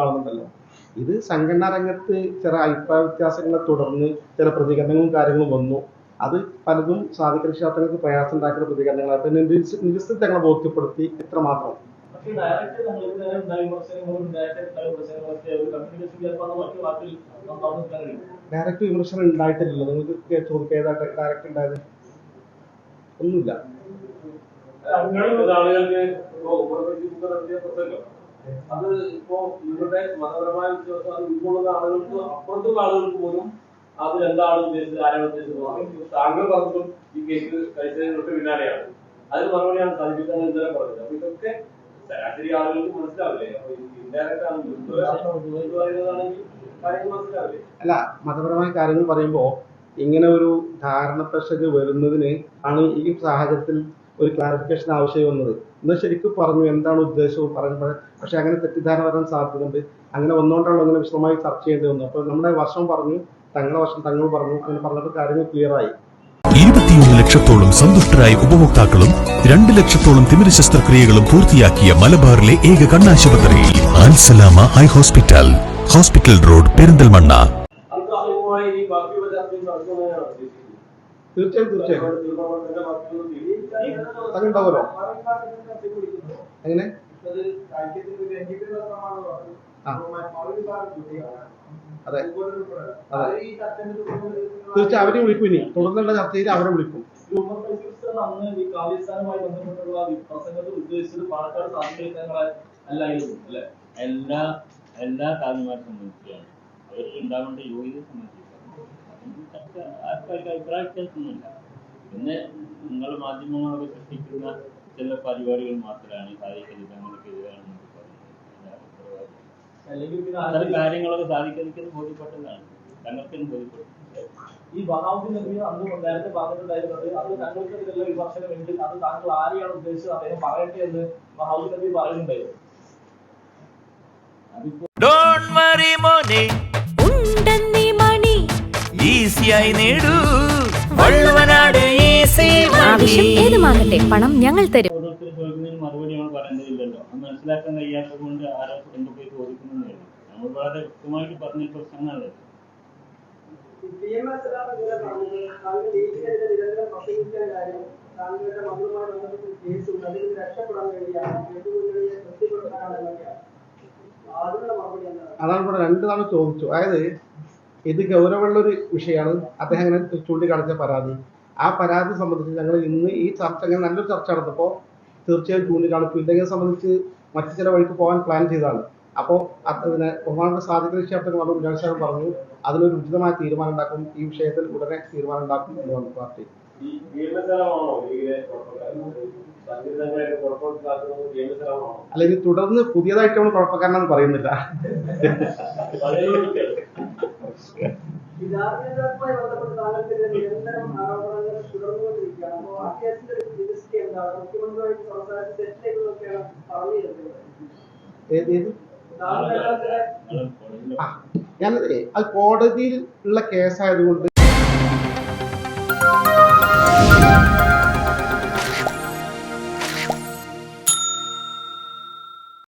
കാണുന്നുണ്ടല്ലോ. ഇത് സംഘടനാ രംഗത്ത് ചില അഭിപ്രായ വ്യത്യാസങ്ങളെ തുടർന്ന് ചില പ്രതികരണങ്ങളും കാര്യങ്ങളും വന്നു. അത് പലതും സാധിക രക്ഷാർത്ഥങ്ങൾക്ക് പ്രയാസം ഉണ്ടാക്കുന്ന പ്രതികരണങ്ങൾ അപ്പൊ നിരസ്ഥ തങ്ങളെ ബോധ്യപ്പെടുത്തി ഇത്രമാത്രം മാത്രം ഡയറക്റ്റ് വിമർശനം ഉണ്ടായിട്ടില്ലല്ലോ. നിങ്ങൾക്ക് ചോദിക്കുക ഏതാ ഡയറക്റ്റ് ഉണ്ടായത്? ഒന്നുമില്ല. അത് ഇപ്പോ ഇവരുടെ മതപരമായ വിശ്വാസം അത് ഉൾക്കൊള്ളുന്ന ആളുകൾക്ക് അപ്പുറത്തുള്ള ആളുകൾക്ക് പോലും അത് എന്താണ് ഉദ്ദേശിച്ചത് ആരാണ് ഉദ്ദേശിച്ചത് താങ്കൾ പറഞ്ഞതും ഈ കേസ് കഴിച്ചതിന് തൊട്ട് പിന്നാലെയാണ്. അതിന് മറുപടിയാണ് സാധിക്കുന്നത് ഇന്നലെ പറഞ്ഞത്. അപ്പൊ ഇതൊക്കെ ശരാശരി ആളുകൾക്ക് മനസ്സിലാവില്ലേ? അപ്പൊ ഇൻഡയറക്റ്റ് ആണെങ്കിൽ പറയുന്നതാണെങ്കിൽ കാര്യങ്ങൾ മനസ്സിലാവില്ലേ? അല്ല മതപരമായ കാര്യങ്ങൾ പറയുമ്പോ ഇങ്ങനെ ഒരു ധാരണ പ്രശ്നക്ക് വരുന്നതിന് ആണ് ഈ സാഹചര്യത്തിൽ ഒരു ക്ലാരിഫിക്കേഷൻ ആവശ്യം വന്നത്. ഇന്ന് ശരിക്കും പറഞ്ഞു എന്താണ് ഉദ്ദേശവും പറയുന്നത് പക്ഷെ അങ്ങനെ തെറ്റിദ്ധാരണ വരാൻ സാധ്യതയുണ്ട്. അങ്ങനെ വന്നുകൊണ്ടാണ് അങ്ങനെ വിശദമായി ചർച്ച ചെയ്യേണ്ടി വന്നത്. അപ്പോൾ നമ്മുടെ വർഷം പറഞ്ഞു തങ്ങളുടെ വർഷം തങ്ങൾ പറഞ്ഞു അങ്ങനെ പറഞ്ഞപ്പോൾ കാര്യങ്ങൾ ക്ലിയർ ആയി. ഇരുപത്തിയൊന്ന് ലക്ഷത്തോളം സന്തുഷ്ടരായ ഉപഭോക്താക്കളും രണ്ട് ലക്ഷത്തോളം തിമിര ശസ്ത്രക്രിയകളും പൂർത്തിയാക്കിയ മലബാറിലെ ഏക കണ്ണാശുപത്രി Al Salama eye hospital hospital road Perinthalmanna. തീർച്ചയായും തീർച്ചയായും. അതുണ്ടാവുമല്ലോ. എങ്ങനെ. അതെ. അതെ. തീർച്ചയായും അവരെ വിളിക്കും ഇനി. തുടർന്നുള്ള ചർച്ചയിൽ അവരെ വിളിക്കും. എല്ലാ എല്ലാ കാര്യമായിട്ട് അവർക്ക് ഉണ്ടാവേണ്ട യോഗ്യത സംബന്ധിച്ചാണ്. അതിന് ചർച്ച ആർക്കാർക്ക് അഭിപ്രായ വ്യത്യാസമൊന്നുമില്ല. പിന്നെ നിങ്ങൾ മാധ്യമങ്ങളൊക്കെ സൃഷ്ടിക്കുന്ന ചില പരിപാടികൾ മാത്രമാണ് പറയുന്നത്. അത്തരം ആരെങ്കിലും കാര്യങ്ങളൊക്കെ സാധിക്കലിക്കെന്ന് ബോധ്യപ്പെട്ടതാണ്. തങ്ങൾക്കും ബോധ്യപ്പെട്ടു. ഈ ബഹാവുദ്ദീൻ നബി അന്ന് നേരത്തെ പറഞ്ഞിട്ടുണ്ടായിരുന്നത് അത് താങ്കൾക്കെതിരെയുള്ള വിമർശനമുണ്ട് അത് താങ്കൾ ആരെയാണ് ഉദ്ദേശിച്ചത് അദ്ദേഹം പറയട്ടെ എന്ന് ബഹാവുദ്ദീൻ നബി പറയുന്നുണ്ടായിരുന്നു. Don't don't money. ഈസിയായി നേടൂ. വള്ളുവനാട് ആവശ്യം ഏതുമാകട്ടെ പണം ഞങ്ങൾ തരും. ഓരോരുത്തർ ചോദിക്കുന്നതിന് മറുപടി നമ്മൾ പറയേണ്ടതില്ലല്ലോ അത് മനസ്സിലാക്കാൻ കഴിയാത്തത് കൊണ്ട് ആരോ എന്തൊക്കെ ചോദിക്കുന്നതേ ഉള്ളൂ നമ്മൾ വളരെ വ്യക്തമായിട്ട് പറഞ്ഞ പ്രശ്നങ്ങളല്ലേ? അതാണ് ഇവിടെ രണ്ടു തവണ ചോദിച്ചു. അതായത് ഇത് ഗൗരവമുള്ള ഒരു വിഷയമാണ്. അദ്ദേഹം അങ്ങനെ ചൂണ്ടിക്കാണിച്ച പരാതി. ആ പരാതി സംബന്ധിച്ച് ഞങ്ങൾ ഇന്ന് ഈ ചർച്ച അങ്ങനെ നല്ലൊരു ചർച്ച നടന്നപ്പോൾ തീർച്ചയായും ചൂണ്ടിക്കാണിച്ചു. ഇല്ലെങ്കിൽ സംബന്ധിച്ച് മറ്റു ചില വഴിക്ക് പോകാൻ പ്ലാൻ ചെയ്തതാണ്. അപ്പോൾ അതിനെ ബഹുമാനപ്പെട്ട സാധിക രക്ഷാർത്ഥം പറഞ്ഞു വിനാശാരം പറഞ്ഞു അതിനൊരു ഉചിതമായ തീരുമാനം ഉണ്ടാക്കും ഈ വിഷയത്തിൽ ഉടനെ തീരുമാനം ഉണ്ടാക്കും എന്നാണ് പാർട്ടി. അല്ലെങ്കിൽ തുടർന്ന് പുതിയതായിട്ട് നമ്മൾ കുഴപ്പക്കാരനെന്ന് പറയുന്നില്ല. ഞാനതേ അത് കോടതിയിൽ ഉള്ള കേസായതുകൊണ്ട്